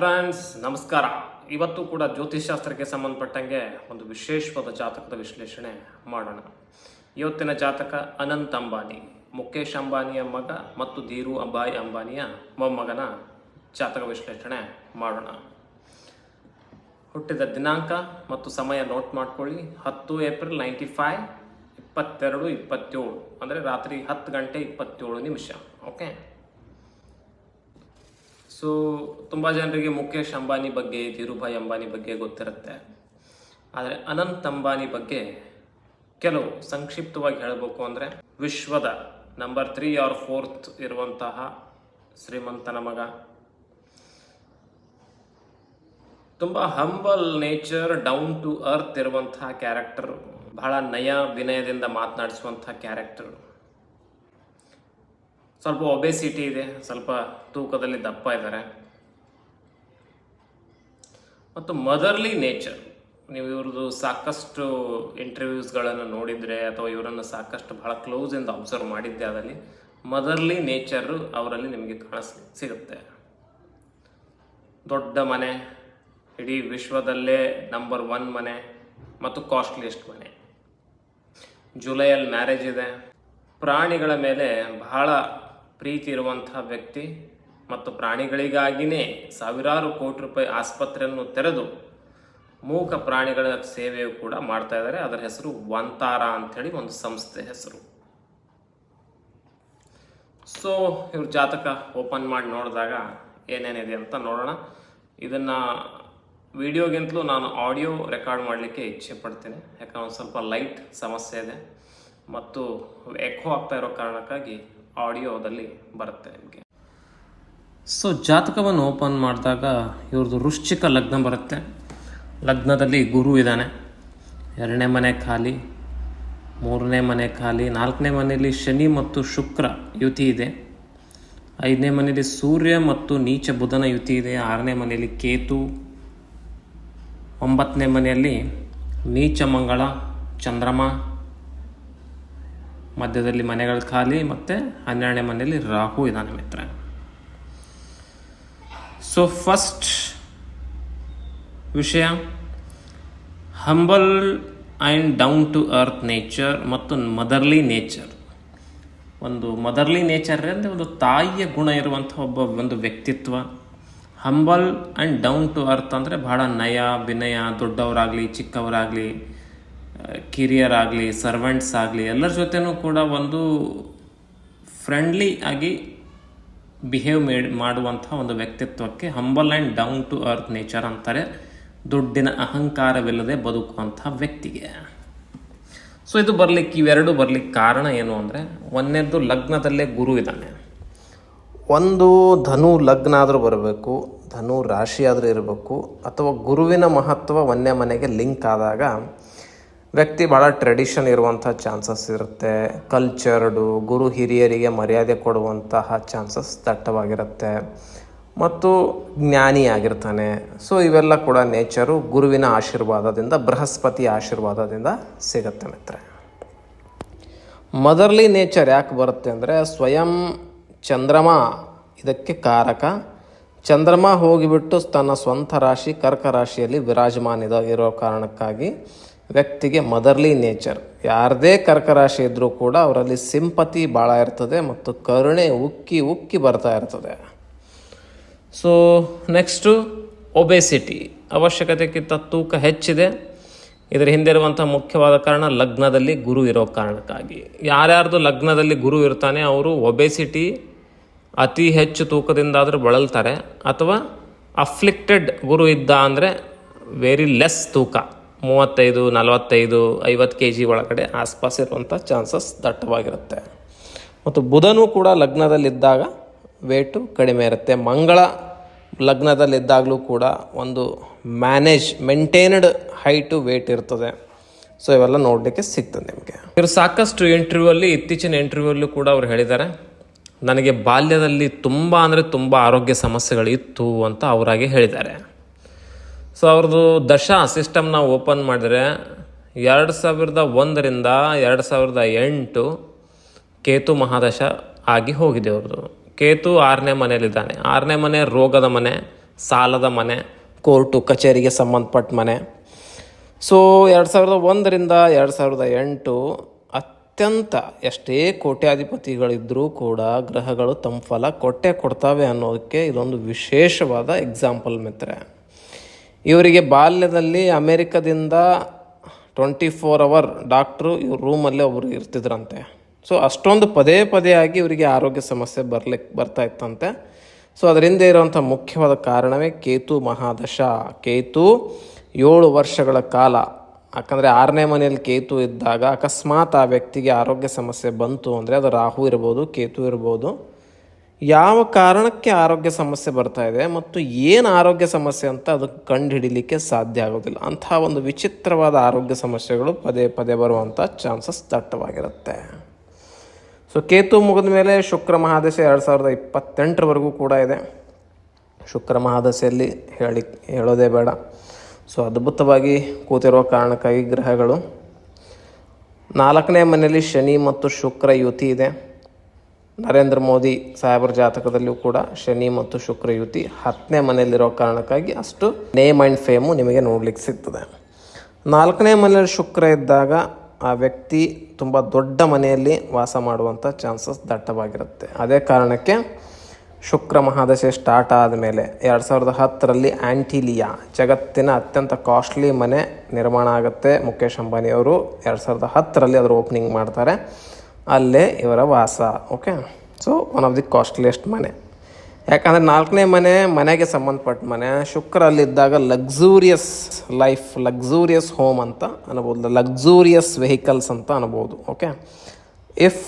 Friends, ನಮಸ್ಕಾರ. ಇವತ್ತು ಕೂಡ ಜ್ಯೋತಿಷ್ಶಾಸ್ತ್ರಕ್ಕೆ ಸಂಬಂಧಪಟ್ಟಂಗೆ ಒಂದು ವಿಶೇಷವಾದ ಜಾತಕದ ವಿಶ್ಲೇಷಣೆ ಮಾಡೋಣ. ಇವತ್ತಿನ ಜಾತಕ ಅನಂತ್ ಅಂಬಾನಿ ಮುಖೇಶ್ ಅಂಬಾನಿಯ ಮಗ ಮತ್ತು ಧೀರು ಅಂಬಾಯಿ ಅಂಬಾನಿಯ ಮೊಮ್ಮಗನ ಜಾತಕ ವಿಶ್ಲೇಷಣೆ ಮಾಡೋಣ. ಹುಟ್ಟಿದ ದಿನಾಂಕ ಮತ್ತು ಸಮಯ ನೋಟ್ ಮಾಡ್ಕೊಳ್ಳಿ. ಹತ್ತು ಏಪ್ರಿಲ್ ನೈಂಟಿ ಫೈವ್, ಇಪ್ಪತ್ತೆರಡು, ಇಪ್ಪತ್ತೇಳು. ಅಂದರೆ ರಾತ್ರಿ ಹತ್ತು ಗಂಟೆ ಇಪ್ಪತ್ತೇಳು ನಿಮಿಷ, ಓಕೆ? ಸೊ ತುಂಬ ಜನರಿಗೆ ಮುಖೇಶ್ ಅಂಬಾನಿ ಬಗ್ಗೆ, ಧೀರುಭಾಯಿ ಅಂಬಾನಿ ಬಗ್ಗೆ ಗೊತ್ತಿರುತ್ತೆ. ಆದರೆ ಅನಂತ್ ಅಂಬಾನಿ ಬಗ್ಗೆ ಕೆಲವು ಸಂಕ್ಷಿಪ್ತವಾಗಿ ಹೇಳಬೇಕು ಅಂದರೆ ವಿಶ್ವದ ನಂಬರ್ ತ್ರೀ ಆರ್ ಫೋರ್ತ್ ಇರುವಂತಹ ಶ್ರೀಮಂತನ ಮಗ. ತುಂಬ humble nature down to earth ಇರುವಂತಹ ಕ್ಯಾರೆಕ್ಟರ್ ಬಹಳ ನಯ ವಿನಯದಿಂದ ಮಾತನಾಡಿಸುವಂತಹ ಕ್ಯಾರೆಕ್ಟರ್ ಸ್ವಲ್ಪ ಒಬೆಸಿಟಿ ಇದೆ, ಸ್ವಲ್ಪ ತೂಕದಲ್ಲಿ ದಪ್ಪ ಇದ್ದಾರೆ. ಮತ್ತು ಮದರ್ಲಿ ನೇಚರ್ ನೀವು ಇವ್ರದ್ದು ಸಾಕಷ್ಟು ಇಂಟರ್ವ್ಯೂಸ್ಗಳನ್ನು ನೋಡಿದರೆ ಅಥವಾ ಇವರನ್ನು ಸಾಕಷ್ಟು ಬಹಳ ಕ್ಲೋಸಿಂದ ಅಬ್ಸರ್ವ್ ಮಾಡಿದ್ದೆ ಅದರಲ್ಲಿ ಮದರ್ಲಿ ನೇಚರು ಅವರಲ್ಲಿ ನಿಮಗೆ ಕಾಣಿಸ್, ಸಿಗುತ್ತೆ. ದೊಡ್ಡ ಮನೆ, ಇಡೀ ವಿಶ್ವದಲ್ಲೇ ನಂಬರ್ ಒನ್ ಮನೆ ಮತ್ತು ಕಾಸ್ಟ್ಲಿಯೆಸ್ಟ್ ಮನೆ. ಜುಲೈಯಲ್ಲಿ ಮ್ಯಾರೇಜ್ ಇದೆ. ಪ್ರಾಣಿಗಳ ಮೇಲೆ ಬಹಳ ಪ್ರೀತಿ ಇರುವಂತಹ ವ್ಯಕ್ತಿ ಮತ್ತು ಪ್ರಾಣಿಗಳಿಗಾಗಿಯೇ ಸಾವಿರಾರು ಕೋಟಿ ರೂಪಾಯಿ ಆಸ್ಪತ್ರೆಯನ್ನು ತೆರೆದು ಮೂಕ ಪ್ರಾಣಿಗಳ ಸೇವೆಯು ಕೂಡ ಮಾಡ್ತಾ ಇದ್ದಾರೆ. ಅದರ ಹೆಸರು ವಂತಾರ ಅಂಥೇಳಿ ಒಂದು ಸಂಸ್ಥೆ ಹೆಸರು. ಸೊ ಇವ್ರ ಜಾತಕ ಓಪನ್ ಮಾಡಿ ನೋಡಿದಾಗ ಏನೇನಿದೆ ಅಂತ ನೋಡೋಣ. ಇದನ್ನು ವಿಡಿಯೋಗಿಂತಲೂ ನಾನು ಆಡಿಯೋ ರೆಕಾರ್ಡ್ ಮಾಡಲಿಕ್ಕೆ ಇಚ್ಛೆ ಪಡ್ತೇನೆ. ಯಾಕಂದ್ರೆ ಸ್ವಲ್ಪ ಲೈಟ್ ಸಮಸ್ಯೆ ಇದೆ. ಮತ್ತು ಎಕೋ ಆಗ್ತಾ ಇರೋ ಕಾರಣಕ್ಕಾಗಿ ಆಡಿಯೋದಲ್ಲಿ ಬರುತ್ತೆ ನಿಮಗೆ. ಸೊ ಜಾತಕವನ್ನು ಓಪನ್ ಮಾಡಿದಾಗ ಇವ್ರದ್ದು ವೃಶ್ಚಿಕ ಲಗ್ನ ಬರುತ್ತೆ. ಲಗ್ನದಲ್ಲಿ ಗುರು ಇದ್ದಾನೆ. ಎರಡನೇ ಮನೆ ಖಾಲಿ, ಮೂರನೇ ಮನೆ ಖಾಲಿ, ನಾಲ್ಕನೇ ಮನೆಯಲ್ಲಿ ಶನಿ ಮತ್ತು ಶುಕ್ರ ಯುತಿ ಇದೆ. ಐದನೇ ಮನೆಯಲ್ಲಿ ಸೂರ್ಯ ಮತ್ತು ನೀಚ ಬುಧನ ಯುತಿ ಇದೆ. ಆರನೇ ಮನೆಯಲ್ಲಿ ಕೇತು, ಒಂಬತ್ತನೇ ಮನೆಯಲ್ಲಿ ನೀಚ ಮಂಗಳ, ಚಂದ್ರಮ ಮಧ್ಯದಲ್ಲಿ ಮನೆಗಳು ಖಾಲಿ ಮತ್ತು ಹನ್ನೆರಡನೇ ಮನೆಯಲ್ಲಿ ರಾಹು ಇದ್ದಾನೆ ಮಿತ್ರ. ಸೊ ಫಸ್ಟ್ ವಿಷಯ humble and down to earth nature ಮತ್ತು ಮದರ್ಲಿ ನೇಚರ್ ಒಂದು ಮದರ್ಲಿ ನೇಚರ್ ಅಂದರೆ ಒಂದು ತಾಯಿಯ ಗುಣ ಇರುವಂಥ ಒಬ್ಬ ಒಂದು ವ್ಯಕ್ತಿತ್ವ. Humble and down to earth ಅಂದರೆ ಬಹಳ ನಯ, ವಿನಯ, ದೊಡ್ಡವರಾಗಲಿ, ಚಿಕ್ಕವರಾಗಲಿ ಕಿರಿಯರಾಗಲಿ ಸರ್ವೆಂಟ್ಸ್ ಆಗಲಿ, ಎಲ್ಲರ ಜೊತೆನೂ ಕೂಡ ಒಂದು ಫ್ರೆಂಡ್ಲಿ ಆಗಿ ಬಿಹೇವ್ ಮೇಡ್ ಮಾಡುವಂಥ ಒಂದು ವ್ಯಕ್ತಿತ್ವಕ್ಕೆ humble and down to earth nature ಅಂತಾರೆ. ದುಡ್ಡಿನ ಅಹಂಕಾರವಿಲ್ಲದೆ ಬದುಕುವಂಥ ವ್ಯಕ್ತಿಗೆ. ಸೊ ಇದು ಬರಲಿಕ್ಕೆ, ಇವೆರಡು ಬರಲಿಕ್ಕೆ ಕಾರಣ ಏನು ಅಂದರೆ, ಒಂದನೇದ್ದು ಲಗ್ನದಲ್ಲೇ ಗುರು ಇದ್ದಾನೆ. ಒಂದು ಧನು ಲಗ್ನ ಆದರೂ ಬರಬೇಕು, ಧನು ರಾಶಿ ಆದರೂ ಇರಬೇಕು, ಅಥವಾ ಗುರುವಿನ ಮಹತ್ವ ಒಂದೇ ಮನೆಗೆ ಲಿಂಕ್ ಆದಾಗ ವ್ಯಕ್ತಿ ಭಾಳ ಟ್ರೆಡಿಷನ್ ಇರುವಂಥ ಚಾನ್ಸಸ್ ಇರುತ್ತೆ. ಕಲ್ಚರ್ಡು ಗುರು ಹಿರಿಯರಿಗೆ ಮರ್ಯಾದೆ ಕೊಡುವಂತಹ ಚಾನ್ಸಸ್ ದಟ್ಟವಾಗಿರುತ್ತೆ. ಮತ್ತು ಜ್ಞಾನಿಯಾಗಿರ್ತಾನೆ ಸೊ ಇವೆಲ್ಲ ಕೂಡ ನೇಚರು ಗುರುವಿನ ಆಶೀರ್ವಾದದಿಂದ, ಬೃಹಸ್ಪತಿ ಆಶೀರ್ವಾದದಿಂದ ಸಿಗುತ್ತೆ ಮಿತ್ರ ಮದರ್ಲಿ ನೇಚರ್ ಯಾಕೆ ಬರುತ್ತೆ ಅಂದರೆ, ಸ್ವಯಂ ಚಂದ್ರಮ ಇದಕ್ಕೆ ಕಾರಕ. ಚಂದ್ರಮ ಹೋಗಿಬಿಟ್ಟು ತನ್ನ ಸ್ವಂತ ರಾಶಿ, ಕರ್ಕ ರಾಶಿಯಲ್ಲಿ ವಿರಾಜಮಾನಿದ ಇರೋ ಕಾರಣಕ್ಕಾಗಿ ವ್ಯಕ್ತಿಗೆ ಮದರ್ಲಿ ನೇಚರ್ ಯಾರದೇ ಕರ್ಕರಾಶಿ ಇದ್ದರೂ ಕೂಡ ಅವರಲ್ಲಿ ಸಿಂಪತಿ ಭಾಳ ಇರ್ತದೆ ಮತ್ತು ಕರುಣೆ ಉಕ್ಕಿ ಉಕ್ಕಿ ಬರ್ತಾ ಇರ್ತದೆ. ಸೊ ನೆಕ್ಸ್ಟು ಒಬೆಸಿಟಿ ಅವಶ್ಯಕತೆಗಿಂತ ತೂಕ ಹೆಚ್ಚಿದೆ. ಇದರ ಹಿಂದೆ ಇರುವಂಥ ಮುಖ್ಯವಾದ ಕಾರಣ ಲಗ್ನದಲ್ಲಿ ಗುರು ಇರೋ ಕಾರಣಕ್ಕಾಗಿ. ಯಾರ್ಯಾರ್ದು ಲಗ್ನದಲ್ಲಿ ಗುರು ಇರ್ತಾನೆ ಅವರು ಒಬೆಸಿಟಿ ಅತಿ ಹೆಚ್ಚು ತೂಕದಿಂದಾದರೂ ಬಳಲ್ತಾರೆ. ಅಥವಾ ಅಫ್ಲಿಕ್ಟೆಡ್ ಗುರು ಇದ್ದ ಅಂದರೆ ವೆರಿ ಲೆಸ್ ತೂಕ. ಮೂವತ್ತೈದು, ನಲವತ್ತೈದು, ಐವತ್ತು ಕೆ ಜಿ ಒಳಗಡೆ ಆಸ್ಪಾಸ್ ಇರುವಂಥ ಚಾನ್ಸಸ್ ದಟ್ಟವಾಗಿರುತ್ತೆ. ಮತ್ತು ಬುಧನೂ ಕೂಡ ಲಗ್ನದಲ್ಲಿದ್ದಾಗ ವೇಟು ಕಡಿಮೆ ಇರುತ್ತೆ. ಮಂಗಳ ಲಗ್ನದಲ್ಲಿದ್ದಾಗಲೂ ಕೂಡ ಒಂದು ಮ್ಯಾನೇಜ್ ಮೇಂಟೈನ್ಡ್ ಹೈಟು ವೇಟ್ ಇರ್ತದೆ. ಸೊ ಇವೆಲ್ಲ ನೋಡಲಿಕ್ಕೆ ಸಿಗ್ತದೆ ನಿಮಗೆ. ಇವರು ಸಾಕಷ್ಟು ಇಂಟರ್ವ್ಯೂ ಅಲ್ಲಿ, ಇತ್ತೀಚಿನ ಇಂಟರ್ವ್ಯೂ ಕೂಡ ಅವ್ರು ಹೇಳಿದ್ದಾರೆ. ನನಗೆ ಬಾಲ್ಯದಲ್ಲಿ ತುಂಬ ಅಂದರೆ ತುಂಬ ಆರೋಗ್ಯ ಸಮಸ್ಯೆಗಳಿತ್ತು ಅಂತ ಅವರಾಗಿ ಹೇಳಿದ್ದಾರೆ. ಸೊ ಅವ್ರದ್ದು ದಶ ಸಿಸ್ಟಮ್ನ ಓಪನ್ ಮಾಡಿದ್ರೆ ಎರಡು ಸಾವಿರದ ಒಂದರಿಂದ ಎರಡು ಸಾವಿರದ ಎಂಟು ಕೇತು ಮಹಾದಶ ಆಗಿ ಹೋಗಿದೆ ಅವ್ರದ್ದು. ಕೇತು ಆರನೇ ಮನೆಯಲ್ಲಿದ್ದಾನೆ. ಆರನೇ ಮನೆ ರೋಗದ ಮನೆ, ಸಾಲದ ಮನೆ, ಕೋರ್ಟು, ಕಚೇರಿಗೆ ಸಂಬಂಧಪಟ್ಟ ಮನೆ. ಸೊ ಎರಡು ಸಾವಿರದ ಒಂದರಿಂದ ಎರಡು ಸಾವಿರದ ಎಂಟು ಅತ್ಯಂತ ಎಷ್ಟೇ ಕೋಟ್ಯಾಧಿಪತಿಗಳಿದ್ದರೂ ಕೂಡ ಗ್ರಹಗಳು ತಮ್ಮ ಫಲ ಕೊಟ್ಟೆ ಕೊಡ್ತಾವೆ ಅನ್ನೋದಕ್ಕೆ ಇದೊಂದು ವಿಶೇಷವಾದ ಎಕ್ಸಾಂಪಲ್ ಮಿತ್ರೆ. ಇವರಿಗೆ ಬಾಲ್ಯದಲ್ಲಿ ಅಮೇರಿಕದಿಂದ ಟ್ವೆಂಟಿ ಫೋರ್ ಅವರ್ ಡಾಕ್ಟ್ರು ಇವ್ರ ರೂಮಲ್ಲೇ ಒಬ್ರು ಇರ್ತಿದ್ರಂತೆ. ಸೊ ಅಷ್ಟೊಂದು ಪದೇ ಪದೇ ಆಗಿ ಇವರಿಗೆ ಆರೋಗ್ಯ ಸಮಸ್ಯೆ ಬರ್ಲಿಕ್ಕೆ ಬರ್ತಾ ಇತ್ತಂತೆ. ಸೊ ಅದರಿಂದ ಇರುವಂಥ ಮುಖ್ಯವಾದ ಕಾರಣವೇ ಕೇತು ಮಹಾದಶ. ಕೇತು ಏಳು ವರ್ಷಗಳ ಕಾಲ. ಯಾಕಂದರೆ ಆರನೇ ಮನೆಯಲ್ಲಿ ಕೇತು ಇದ್ದಾಗ ಅಕಸ್ಮಾತ್ ಆ ವ್ಯಕ್ತಿಗೆ ಆರೋಗ್ಯ ಸಮಸ್ಯೆ ಬಂತು ಅಂದರೆ ಅದು ರಾಹು ಇರ್ಬೋದು, ಕೇತು ಇರ್ಬೋದು. ಯಾವ ಕಾರಣಕ್ಕೆ ಆರೋಗ್ಯ ಸಮಸ್ಯೆ ಬರ್ತಾ ಇದೆ ಮತ್ತು ಏನು ಆರೋಗ್ಯ ಸಮಸ್ಯೆ ಅಂತ ಅದು ಕಂಡು ಹಿಡಿಲಿಕ್ಕೆ ಸಾಧ್ಯ ಆಗೋದಿಲ್ಲ. ಅಂತಹ ಒಂದು ವಿಚಿತ್ರವಾದ ಆರೋಗ್ಯ ಸಮಸ್ಯೆಗಳು ಪದೇ ಪದೇ ಬರುವಂಥ ಚಾನ್ಸಸ್ ದಟ್ಟವಾಗಿರುತ್ತೆ. ಸೊ ಕೇತು ಮುಗಿದ ಮೇಲೆ ಶುಕ್ರ ಮಹಾದಶೆ ಎರಡು ಸಾವಿರದ ಇಪ್ಪತ್ತೆಂಟರವರೆಗೂ ಕೂಡ ಇದೆ. ಶುಕ್ರ ಮಹಾದಶೆಯಲ್ಲಿ ಹೇಳಿ, ಹೇಳೋದೇ ಬೇಡ. ಸೊ ಅದ್ಭುತವಾಗಿ ಕೂತಿರುವ ಕಾರಣಕ್ಕಾಗಿ ಗ್ರಹಗಳು. ನಾಲ್ಕನೇ ಮನೆಯಲ್ಲಿ ಶನಿ ಮತ್ತು ಶುಕ್ರ ಯುತಿ ಇದೆ. ನರೇಂದ್ರ ಮೋದಿ ಸಾಹೇಬರ ಜಾತಕದಲ್ಲಿಯೂ ಕೂಡ ಶನಿ ಮತ್ತು ಶುಕ್ರ ಯುತಿ ಹತ್ತನೇ ಮನೆಯಲ್ಲಿರೋ ಕಾರಣಕ್ಕಾಗಿ ಅಷ್ಟು ನೇಮ್ ಆ್ಯಂಡ್ ಫೇಮು ನಿಮಗೆ ನೋಡ್ಲಿಕ್ಕೆ ಸಿಗ್ತದೆ. ನಾಲ್ಕನೇ ಮನೆಯಲ್ಲಿ ಶುಕ್ರ ಇದ್ದಾಗ ಆ ವ್ಯಕ್ತಿ ತುಂಬ ದೊಡ್ಡ ಮನೆಯಲ್ಲಿ ವಾಸ ಮಾಡುವಂಥ ಚಾನ್ಸಸ್ ದಟ್ಟವಾಗಿರುತ್ತೆ. ಅದೇ ಕಾರಣಕ್ಕೆ ಶುಕ್ರ ಮಹಾದಶೆ ಸ್ಟಾರ್ಟ್ ಆದಮೇಲೆ ಎರಡು ಸಾವಿರದ ಹತ್ತರಲ್ಲಿ ಆ್ಯಂಟಿಲಿಯಾ ಜಗತ್ತಿನ ಅತ್ಯಂತ ಕಾಸ್ಟ್ಲಿ ಮನೆ ನಿರ್ಮಾಣ ಆಗುತ್ತೆ. ಮುಖೇಶ್ ಅಂಬಾನಿಯವರು ಎರಡು ಸಾವಿರದ ಹತ್ತರಲ್ಲಿ ಅದರ ಓಪನಿಂಗ್ ಮಾಡ್ತಾರೆ. ಅಲ್ಲೇ ಇವರ ವಾಸ okay so one of the costliest ಮನೆ. ಯಾಕಂದರೆ ನಾಲ್ಕನೇ ಮನೆ ಮನೆಗೆ ಸಂಬಂಧಪಟ್ಟ ಮನೆ. ಶುಕ್ರ ಅಲ್ಲಿದ್ದಾಗ ಲಕ್ಸೂರಿಯಸ್ ಲೈಫ್ ಲಕ್ಸೂರಿಯಸ್ ಹೋಮ್ ಅಂತ ಅನ್ಬೋದು. ಲಕ್ಸೂರಿಯಸ್ ವೆಹಿಕಲ್ಸ್ ಅಂತ ಅನ್ಬೋದು ಓಕೆ ಇಫ್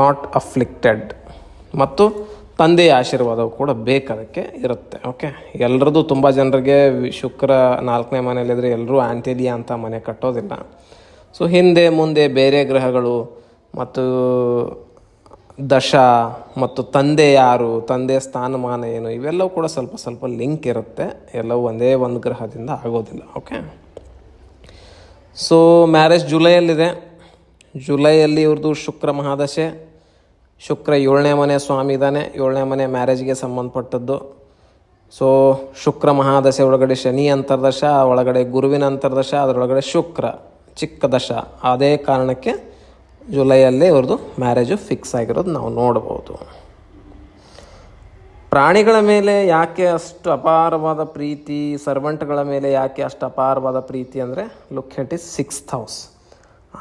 ನಾಟ್ ಅಫ್ಲಿಕ್ಟೆಡ್ ಮತ್ತು ತಂದೆಯ ಆಶೀರ್ವಾದವು ಕೂಡ ಬೇಕದಕ್ಕೆ ಇರುತ್ತೆ ಓಕೆ ಎಲ್ಲರದ್ದು ತುಂಬ ಜನರಿಗೆ ಶುಕ್ರ ನಾಲ್ಕನೇ ಮನೆಯಲ್ಲಿದ್ದರೆ ಎಲ್ಲರೂ ಆಂಟೇಲಿಯಾ ಅಂತ ಮನೆ ಕಟ್ಟೋದಿಲ್ಲ. ಸೊ ಹಿಂದೆ ಮುಂದೆ ಬೇರೆ ಗ್ರಹಗಳು ಮತ್ತು ದಶ ಮತ್ತು ತಂದೆ ಯಾರು, ತಂದೆ ಸ್ಥಾನಮಾನ ಏನು, ಇವೆಲ್ಲವೂ ಕೂಡ ಸ್ವಲ್ಪ ಸ್ವಲ್ಪ ಲಿಂಕ್ ಇರುತ್ತೆ. ಎಲ್ಲವೂ ಒಂದೇ ಒಂದು ಗ್ರಹದಿಂದ ಆಗೋದಿಲ್ಲ, ಓಕೆ? ಸೊ ಮ್ಯಾರೇಜ್ ಜುಲೈಯಲ್ಲಿದೆ. ಜುಲೈಯಲ್ಲಿ ಇವ್ರದ್ದು ಶುಕ್ರ ಮಹಾದಶೆ. ಶುಕ್ರ ಏಳನೇ ಮನೆ ಸ್ವಾಮಿ ಇದ್ದಾನೆ. ಏಳನೇ ಮನೆ ಮ್ಯಾರೇಜ್ಗೆ ಸಂಬಂಧಪಟ್ಟದ್ದು. ಸೊ ಶುಕ್ರ ಮಹಾದಶೆ ಒಳಗಡೆ ಶನಿ ಅಂತರ್ದಶ, ಒಳಗಡೆ ಗುರುವಿನ ಅಂತರ್ದಶ, ಅದರೊಳಗಡೆ ಶುಕ್ರ, ಚಿಕ್ಕ ದಶ. ಅದೇ ಕಾರಣಕ್ಕೆ ಜುಲೈಯಲ್ಲೇ ಇವ್ರದ್ದು ಮ್ಯಾರೇಜು ಫಿಕ್ಸ್ ಆಗಿರೋದು ನಾವು ನೋಡ್ಬೋದು. ಪ್ರಾಣಿಗಳ ಮೇಲೆ ಯಾಕೆ ಅಷ್ಟು ಅಪಾರವಾದ ಪ್ರೀತಿ ಸರ್ವೆಂಟ್ಗಳ ಮೇಲೆ ಯಾಕೆ ಅಷ್ಟು ಅಪಾರವಾದ ಪ್ರೀತಿ ಅಂದರೆ look at his sixth house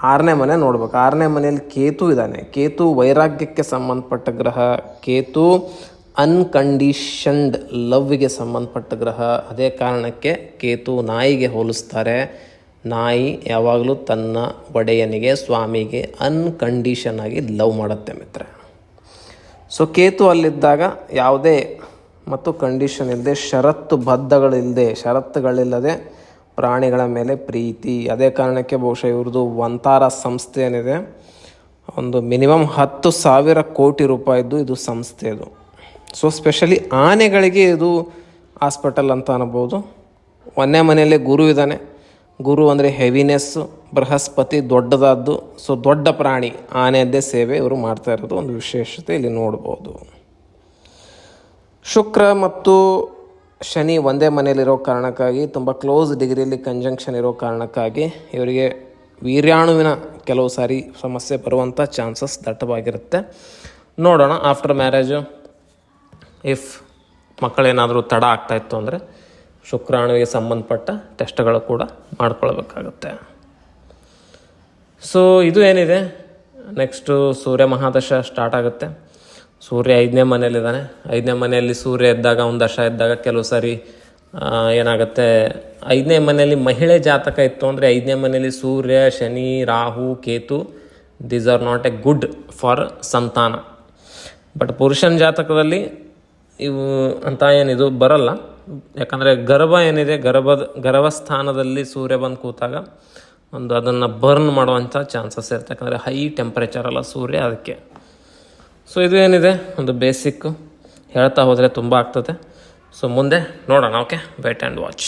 ಆರನೇ ಮನೆ ನೋಡ್ಬೇಕು. ಆರನೇ ಮನೆಯಲ್ಲಿ ಕೇತು ಇದ್ದಾನೆ. ಕೇತು ವೈರಾಗ್ಯಕ್ಕೆ ಸಂಬಂಧಪಟ್ಟ ಗ್ರಹ. ಕೇತು ಅನ್ಕಂಡೀಷನ್ಡ್ ಲವ್ಗೆ ಸಂಬಂಧಪಟ್ಟ ಗ್ರಹ. ಅದೇ ಕಾರಣಕ್ಕೆ ಕೇತು ನಾಯಿಗೆ ಹೋಲಿಸ್ತಾರೆ. ನಾಯಿ ಯಾವಾಗಲೂ ತನ್ನ ಒಡೆಯನಿಗೆ, ಸ್ವಾಮಿಗೆ ಅನ್ಕಂಡೀಷನ್ ಆಗಿ ಲವ್ ಮಾಡುತ್ತೆ ಮಿತ್ರ ಸೊ ಕೇತು ಅಲ್ಲಿದ್ದಾಗ ಯಾವುದೇ ಮತ್ತು ಕಂಡೀಷನ್ ಇಲ್ಲದೆ ಷರತ್ತು ಬದ್ಧಗಳಿಲ್ಲದೆ ಷರತ್ತುಗಳಿಲ್ಲದೆ ಪ್ರಾಣಿಗಳ ಮೇಲೆ ಪ್ರೀತಿ. ಅದೇ ಕಾರಣಕ್ಕೆ ಬಹುಶಃ ಇವ್ರದ್ದು ಒಂತಾರ ಸಂಸ್ಥೆ ಏನಿದೆ ಒಂದು ಮಿನಿಮಮ್ ಹತ್ತು ಸಾವಿರ ಕೋಟಿ ರೂಪಾಯಿದ್ದು ಇದು ಸಂಸ್ಥೆ ಅದು ಸೊ ಸ್ಪೆಷಲಿ ಆನೆಗಳಿಗೆ ಇದು ಹಾಸ್ಪಿಟಲ್ ಅಂತ ಅನ್ಬೋದು. ಒಂದೇ ಮನೆಯಲ್ಲೇ ಗುರು ಇದ್ದಾನೆ. ಗುರು ಅಂದರೆ ಹೆವಿನೆಸ್ಸು ಬೃಹಸ್ಪತಿ ದೊಡ್ಡದಾದ್ದು ಸೊ ದೊಡ್ಡ ಪ್ರಾಣಿ, ಆನೆಯದ್ದೇ ಸೇವೆ ಇವರು ಮಾಡ್ತಾ ಇರೋದು, ಒಂದು ವಿಶೇಷತೆ ಇಲ್ಲಿ ನೋಡ್ಬೋದು. ಶುಕ್ರ ಮತ್ತು ಶನಿ ಒಂದೇ ಮನೆಯಲ್ಲಿರೋ ಕಾರಣಕ್ಕಾಗಿ, ತುಂಬ ಕ್ಲೋಸ್ ಡಿಗ್ರಿಯಲ್ಲಿ ಕಂಜಂಕ್ಷನ್ ಇರೋ ಕಾರಣಕ್ಕಾಗಿ ಇವರಿಗೆ ವೀರ್ಯಾಣುವಿನ ಕೆಲವು ಸಾರಿ ಸಮಸ್ಯೆ ಬರುವಂಥ ಚಾನ್ಸಸ್ ದಟ್ಟವಾಗಿರುತ್ತೆ. ನೋಡೋಣ ಆಫ್ಟರ್ ಮ್ಯಾರೇಜು ಇಫ್ ಮಕ್ಕಳೇನಾದರೂ ತಡ ಆಗ್ತಾಯಿತ್ತು ಅಂದರೆ ಶುಕ್ರಾಣುವಿಗೆ ಸಂಬಂಧಪಟ್ಟ ಟೆಸ್ಟ್ಗಳು ಕೂಡ ಮಾಡ್ಕೊಳ್ಬೇಕಾಗುತ್ತೆ. ಸೊ ಇದು ಏನಿದೆ? ನೆಕ್ಸ್ಟು ಸೂರ್ಯ ಮಹಾದಶ ಸ್ಟಾರ್ಟ್ ಆಗುತ್ತೆ. ಸೂರ್ಯ ಐದನೇ ಮನೆಯಲ್ಲಿದ್ದಾನೆ. ಐದನೇ ಮನೆಯಲ್ಲಿ ಸೂರ್ಯ ಇದ್ದಾಗ, ಒಂದು ದಶ ಇದ್ದಾಗ ಕೆಲವು ಸಾರಿ ಏನಾಗುತ್ತೆ? ಐದನೇ ಮನೆಯಲ್ಲಿ ಮಹಿಳೆ ಜಾತಕ ಇತ್ತು ಅಂದರೆ ಐದನೇ ಮನೆಯಲ್ಲಿ Surya, Shani, Rahu, Ketu these are not a good for ಸಂತಾನ. ಬಟ್ ಪುರುಷನ ಜಾತಕದಲ್ಲಿ ಇವು ಅಂತ ಏನಿದು, ಬರಲ್ಲ. ಯಾಕಂದರೆ ಗರ್ಭ ಏನಿದೆ ಗರ್ಭದ ಗರ್ಭಸ್ಥಾನದಲ್ಲಿ ಸೂರ್ಯ ಬಂದು ಕೂತಾಗ ಒಂದು ಅದನ್ನು ಬರ್ನ್ ಮಾಡುವಂಥ ಚಾನ್ಸಸ್ ಇರುತ್ತೆ. ಯಾಕಂದರೆ ಹೈ ಟೆಂಪ್ರೇಚರ್ ಅಲ್ಲ ಸೂರ್ಯ ಅದಕ್ಕೆ. ಸೊ ಇದು ಏನಿದೆ? ಒಂದು ಬೇಸಿಕ್ಕು ಹೇಳ್ತಾ ಹೋದರೆ ತುಂಬ ಆಗ್ತದೆ. ಸೊ ಮುಂದೆ ನೋಡೋಣ ಓಕೆ ವೇಟ್ ಆ್ಯಂಡ್ ವಾಚ್